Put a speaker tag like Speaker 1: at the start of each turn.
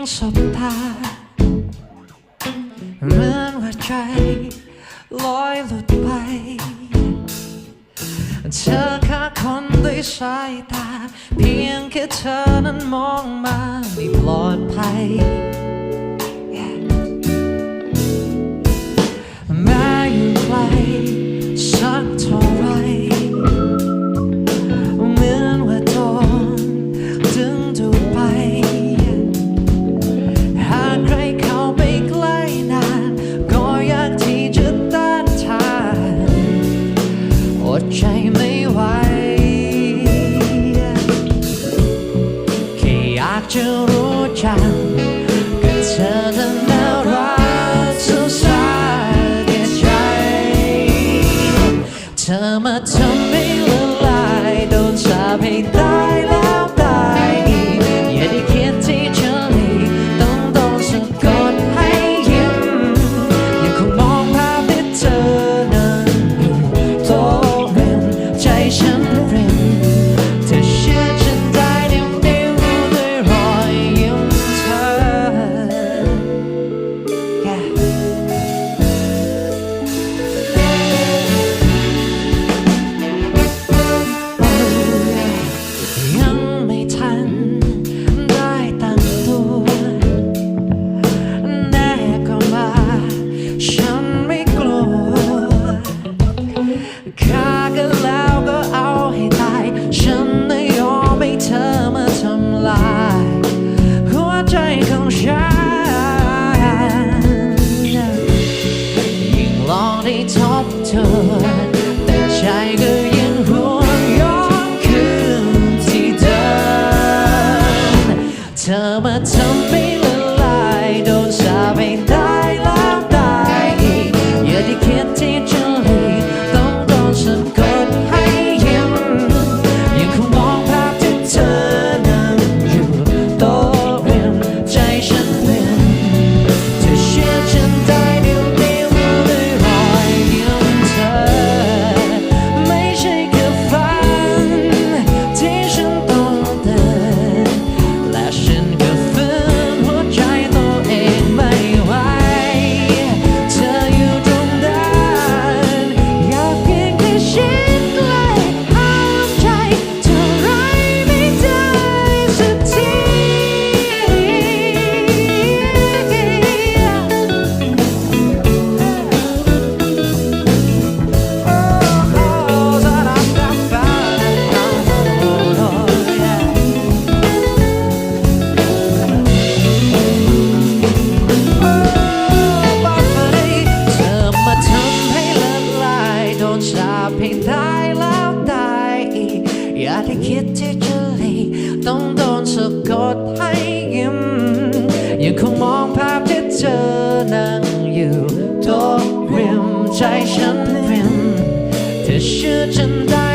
Speaker 1: งสบตาเหมือนว่าใจลอยหลุดไป เธอแค่คนด้วยสายตา เพียงแค่เธอนั้นมองมาไม่ปลอดภัย จะรู้จักกับเธอนั้นน่ารักสุดสายแก่ใจ เธอมาทำ ชอบเธอ แต่ใจก็ยังห่วงย้อนคืนที่เดินเธอมาทำให้ละลายโดนสาไปได้แล้วได้อีกอย่าได้คิดที่จะหลีต้องโดนสัก นสาบให้ตายแล้วตายอีอย่าได้คิดที่จะหลีต้องโดนสะกดให้ยิ้มยังคงมองภาพที่เธอนั่งอยู่โต๊ะริมใจฉันริมเธอเชื่อฉันได้